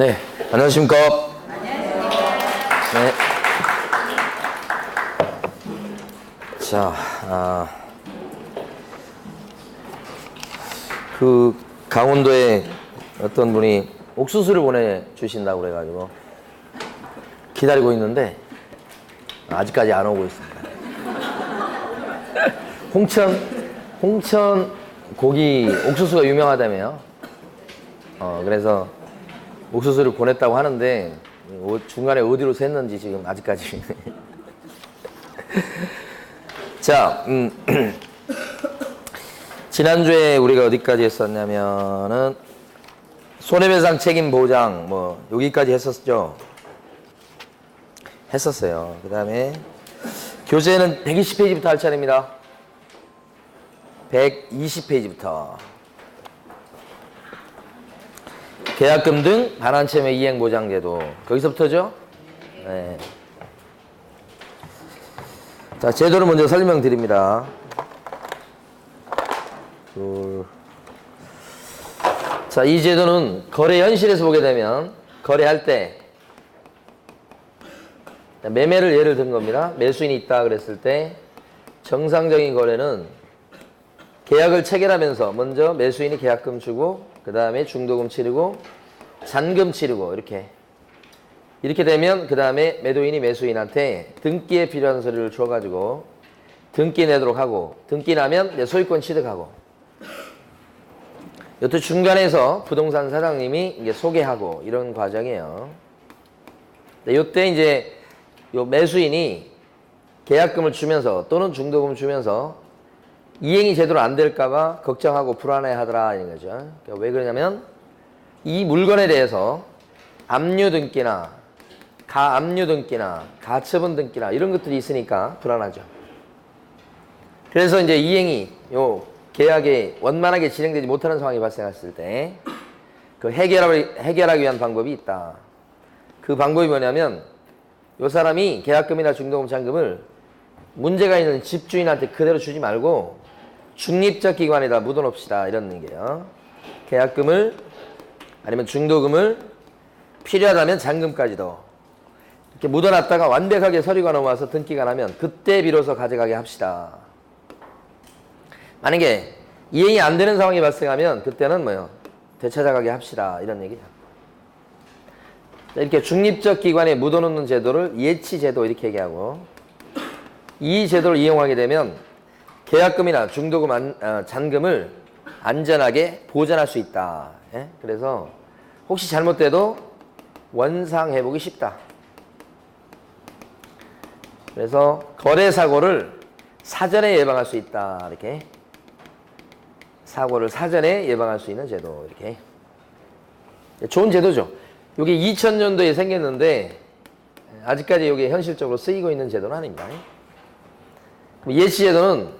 네, 안녕하십니까. 네. 자, 아, 그 강원도에 어떤 분이 옥수수를 보내주신다고 그래가지고 기다리고 있는데 아직까지 안 오고 있습니다. 홍천, 홍천 고기 옥수수가 유명하다며요. 어, 그래서 옥수수를 보냈다고 하는데 어, 중간에 어디로 샜는지 지금 아직까지. 자, 음, 지난주에 우리가 어디까지 했었냐면은 손해배상 책임 보장 뭐 여기까지 했었죠. 했었어요. 그 다음에 교재는 120페이지부터 할 차례입니다. 120페이지부터. 계약금 등 반환체매 이행보장제도. 거기서부터죠? 네. 자, 제도를 먼저 설명드립니다. 둘. 자, 이 제도는 거래 현실에서 보게 되면 거래할 때 매매를 예를 든 겁니다. 매수인이 있다 그랬을 때 정상적인 거래는 계약을 체결하면서 먼저 매수인이 계약금 주고 그 다음에 중도금 치르고 잔금 치르고 이렇게 이렇게 되면 그 다음에 매도인이 매수인한테 등기에 필요한 서류를 줘가지고 등기 내도록 하고 등기 나면 내 소유권 취득하고 여튼 중간에서 부동산 사장님이 이제 소개하고 이런 과정이에요. 네, 이때 이제 요 매수인이 계약금을 주면서 또는 중도금을 주면서 이행이 제대로 안 될까봐 걱정하고 불안해하더라 이런 거죠. 그러니까 왜 그러냐면 이 물건에 대해서 압류 등기나 가압류 등기나 가처분 등기나 이런 것들이 있으니까 불안하죠. 그래서 이제 이행이 요 계약이 원만하게 진행되지 못하는 상황이 발생했을 때 그 해결하기, 해결하기 위한 방법이 있다. 그 방법이 뭐냐면 요 사람이 계약금이나 중도금 잔금을 문제가 있는 집주인한테 그대로 주지 말고 중립적 기관에다 묻어놓읍시다 이런 게요. 계약금을 아니면 중도금을 필요하다면 잔금까지도 이렇게 묻어놨다가 완벽하게 서류가 넘어와서 등기가 나면 그때 비로소 가져가게 합시다. 만약에 이행이 안 되는 상황이 발생하면 그때는 뭐요? 되찾아가게 합시다. 이런 얘기죠. 이렇게 중립적 기관에 묻어놓는 제도를 예치 제도 이렇게 얘기하고 이 제도를 이용하게 되면 계약금이나 중도금 안, 어, 잔금을 안전하게 보전할 수 있다. 예? 그래서 혹시 잘못돼도 원상 회복이 쉽다. 그래서 거래 사고를 사전에 예방할 수 있다. 이렇게 사고를 사전에 예방할 수 있는 제도 이렇게 좋은 제도죠. 이게 2000년도에 생겼는데 아직까지 이게 현실적으로 쓰이고 있는 제도는 아닙니다. 예치 제도는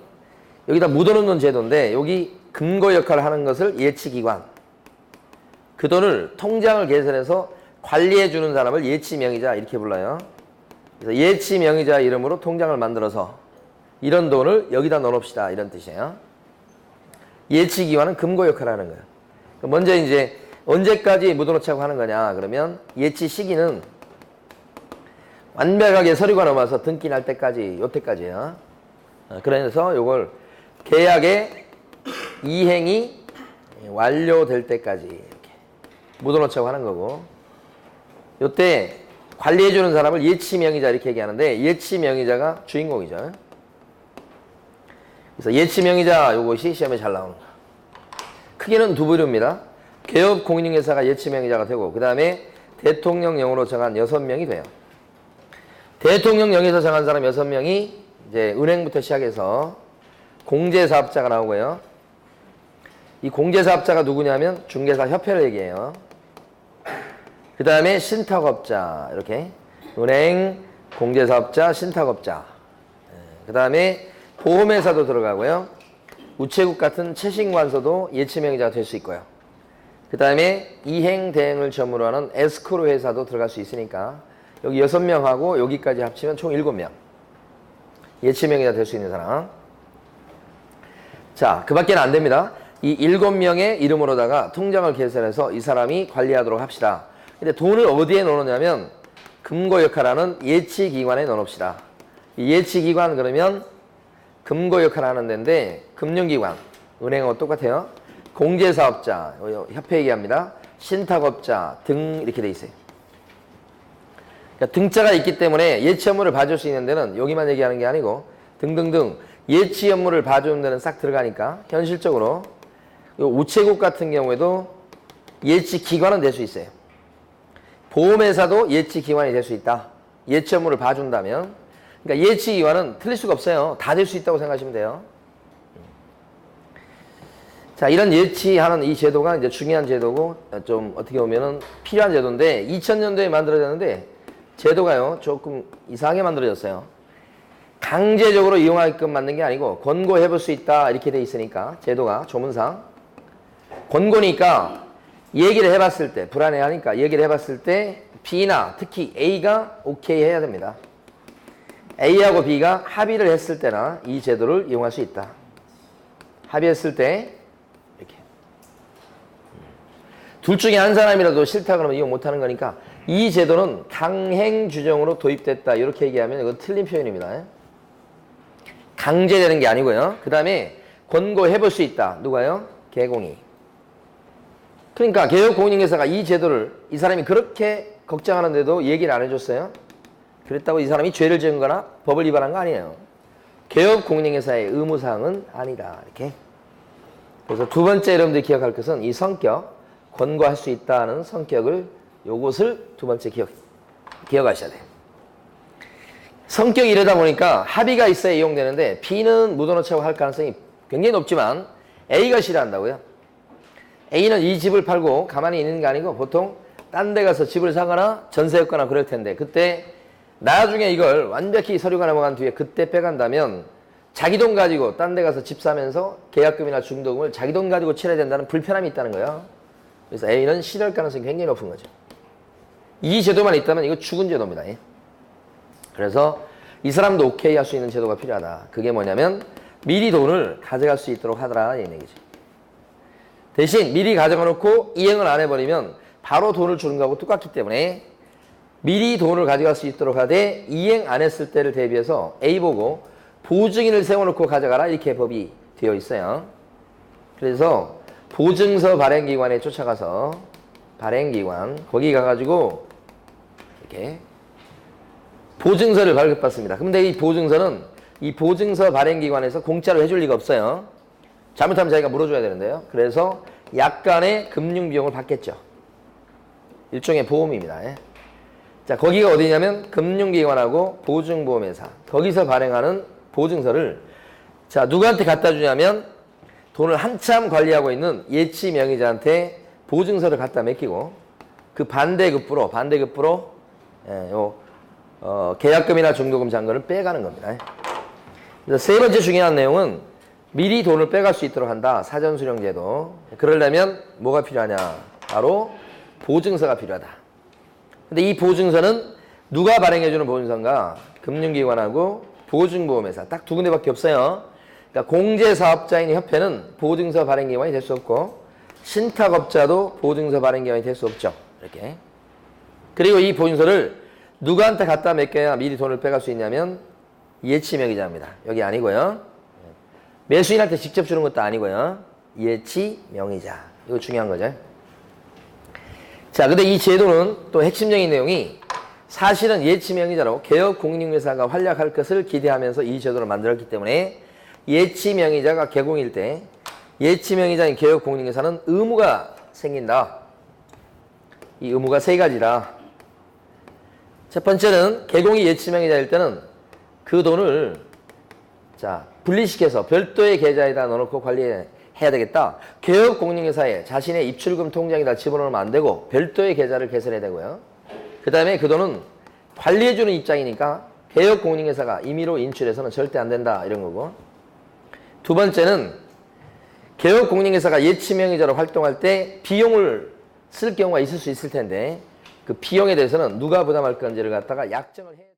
여기다 묻어놓는 제도인데 여기 근거 역할을 하는 것을 예치기관 그 돈을 통장을 개설해서 관리해 주는 사람을 예치 명의자 이렇게 불러요. 그래서 예치 명의자 이름으로 통장을 만들어서 이런 돈을 여기다 넣어놓읍시다 이런 뜻이에요. 예치 기관은 금고 역할을 하는 거예요. 먼저 이제 언제까지 묻어놓자고 하는 거냐 그러면 예치 시기는 완벽하게 서류가 넘어서 등기 날 때까지 요때까지예요. 어, 그래서 요걸 계약의 이행이 완료될 때까지 이렇게 묻어놓자고 하는 거고 요때 관리해주는 사람을 예치 명의자 이렇게 얘기하는데 예치 명의자가 주인공이죠. 그래서 예치 명의자 요것이 시험에 잘 나오는 거. 크게는 두 부류입니다. 개업 공인중개사가 예치 명의자가 되고 그 다음에 대통령령으로 정한 여섯 명이 돼요. 대통령령에서 정한 사람 여섯 명이 이제 은행부터 시작해서 공제사업자가 나오고요. 이 공제사업자가 누구냐면 중개사 협회를 얘기해요. 그 다음에 신탁업자 이렇게 은행, 공제사업자, 신탁업자. 그 다음에 보험회사도 들어가고요. 우체국 같은 채식관서도 예치명의자가 될 수 있고요. 그 다음에 이행 대행을 전무로 하는 에스크로 회사도 들어갈 수 있으니까 여기 여섯 명하고 여기까지 합치면 총 일곱 명 예치명의자 될 수 있는 사람. 자, 그 밖에는 안 됩니다. 이 일곱 명의 이름으로다가 통장을 개설해서 이 사람이 관리하도록 합시다. 근데 돈을 어디에 넣느냐면 금고 역할하는 예치기관에 넣읍시다. 이 예치기관 그러면 금고 역할 하는 데인데 금융기관, 은행하고 똑같아요. 공제사업자, 요 협회 얘기합니다. 신탁업자 등 이렇게 돼 있어요. 그러니까 등자가 있기 때문에 예치 업무를 봐줄 수 있는 데는 여기만 얘기하는 게 아니고 등등등 예치 업무를 봐주는 데는 싹 들어가니까 현실적으로 요 우체국 같은 경우에도 예치 기관은 될 수 있어요. 보험회사도 예치 기관이 될 수 있다. 예치 업무를 봐준다면. 그러니까 예치 기관은 틀릴 수가 없어요. 다 될 수 있다고 생각하시면 돼요. 자, 이런 예치하는 이 제도가 이제 중요한 제도고 좀 어떻게 보면은 필요한 제도인데 2000년도에 만들어졌는데 제도가요 조금 이상하게 만들어졌어요. 강제적으로 이용하게끔 만든 게 아니고 권고해 볼 수 있다 이렇게 돼 있으니까 제도가 조문상 권고니까 얘기를 해봤을 때 불안해하니까 얘기를 해봤을 때 B나 특히 A가 오케이 해야 됩니다. A하고 B가 합의를 했을 때나 이 제도를 이용할 수 있다. 합의했을 때 이렇게 둘 중에 한 사람이라도 싫다 그러면 이용 못하는 거니까 이 제도는 강행 규정으로 도입됐다 이렇게 얘기하면 이건 틀린 표현입니다. 강제되는 게 아니고요. 그 다음에 권고해 볼 수 있다. 누가요? 개공이. 그러니까 개혁공인회사가 이 제도를 이 사람이 그렇게 걱정하는데도 얘기를 안 해줬어요. 그랬다고 이 사람이 죄를 지은 거나 법을 위반한 거 아니에요. 개혁공인회사의 의무사항은 아니다. 이렇게. 그래서 두 번째 여러분들이 기억할 것은 이 성격, 권고할 수 있다는 성격을 요것을 두 번째 기억, 기억하셔야 돼요. 성격이 이러다 보니까 합의가 있어야 이용되는데 B는 묻어놓자고 할 가능성이 굉장히 높지만 A가 싫어한다고요. A는 이 집을 팔고 가만히 있는 게 아니고 보통 딴 데 가서 집을 사거나 전세였거나 그럴 텐데 그때 나중에 이걸 완벽히 서류가 넘어간 뒤에 그때 빼간다면 자기 돈 가지고 딴 데 가서 집 사면서 계약금이나 중도금을 자기 돈 가지고 치러야 된다는 불편함이 있다는 거예요. 그래서 A는 싫어할 가능성이 굉장히 높은 거죠. 이 제도만 있다면 이거 죽은 제도입니다. 예. 그래서 이 사람도 오케이 할 수 있는 제도가 필요하다. 그게 뭐냐면 미리 돈을 가져갈 수 있도록 하더라 이 얘기죠. 대신 미리 가져가 놓고 이행을 안 해버리면 바로 돈을 주는 거하고 똑같기 때문에 미리 돈을 가져갈 수 있도록 하되 이행 안 했을 때를 대비해서 A 보고 보증인을 세워놓고 가져가라 이렇게 법이 되어 있어요. 그래서 보증서 발행기관에 쫓아가서 발행기관 거기 가가지고 이렇게 보증서를 발급받습니다. 근데 이 보증서는 이 보증서 발행기관에서 공짜로 해줄 리가 없어요. 잘못하면 자기가 물어줘야 되는데요. 그래서 약간의 금융비용을 받겠죠. 일종의 보험입니다. 예. 자, 거기가 어디냐면 금융기관하고 보증보험회사. 거기서 발행하는 보증서를 자, 누구한테 갖다 주냐면 돈을 한참 관리하고 있는 예치 명의자한테 보증서를 갖다 맡기고 그 반대급부로 반대급부로 예, 요 어, 계약금이나 중도금 잔고를 빼가는 겁니다. 세 번째 중요한 내용은 미리 돈을 빼갈 수 있도록 한다. 사전 수령 제도. 그러려면 뭐가 필요하냐? 바로 보증서가 필요하다. 근데 이 보증서는 누가 발행해주는 보증서인가? 금융기관하고 보증보험회사. 딱 두 군데밖에 없어요. 그러니까 공제사업자인 협회는 보증서 발행기관이 될 수 없고 신탁업자도 보증서 발행기관이 될 수 없죠. 이렇게. 그리고 이 보증서를 누구한테 갖다 맡겨야 미리 돈을 빼갈 수 있냐면 예치명의자입니다. 여기 아니고요. 매수인한테 직접 주는 것도 아니고요. 예치명의자. 이거 중요한 거죠. 자, 근데 이 제도는 또 핵심적인 내용이 사실은 예치명의자로 개업 공인중개사가 활약할 것을 기대하면서 이 제도를 만들었기 때문에 예치명의자가 개공일 때 예치명의자인 개업 공인중개사는 의무가 생긴다. 이 의무가 세 가지라. 첫 번째는 개공이 예치명의자 일 때는 그 돈을 자 분리시켜서 별도의 계좌에다 넣어놓고 관리해야 되겠다. 개업공인중개사에 자신의 입출금 통장에다 집어넣으면 안 되고 별도의 계좌를 개설해야 되고요. 그 다음에 그 돈은 관리해주는 입장이니까 개업공인중개사가 임의로 인출해서는 절대 안 된다 이런 거고. 두 번째는 개업공인중개사가 예치명의자로 활동할 때 비용을 쓸 경우가 있을 수 있을 텐데 그 비용에 대해서는 누가 부담할 건지를 갖다가 약정을 해.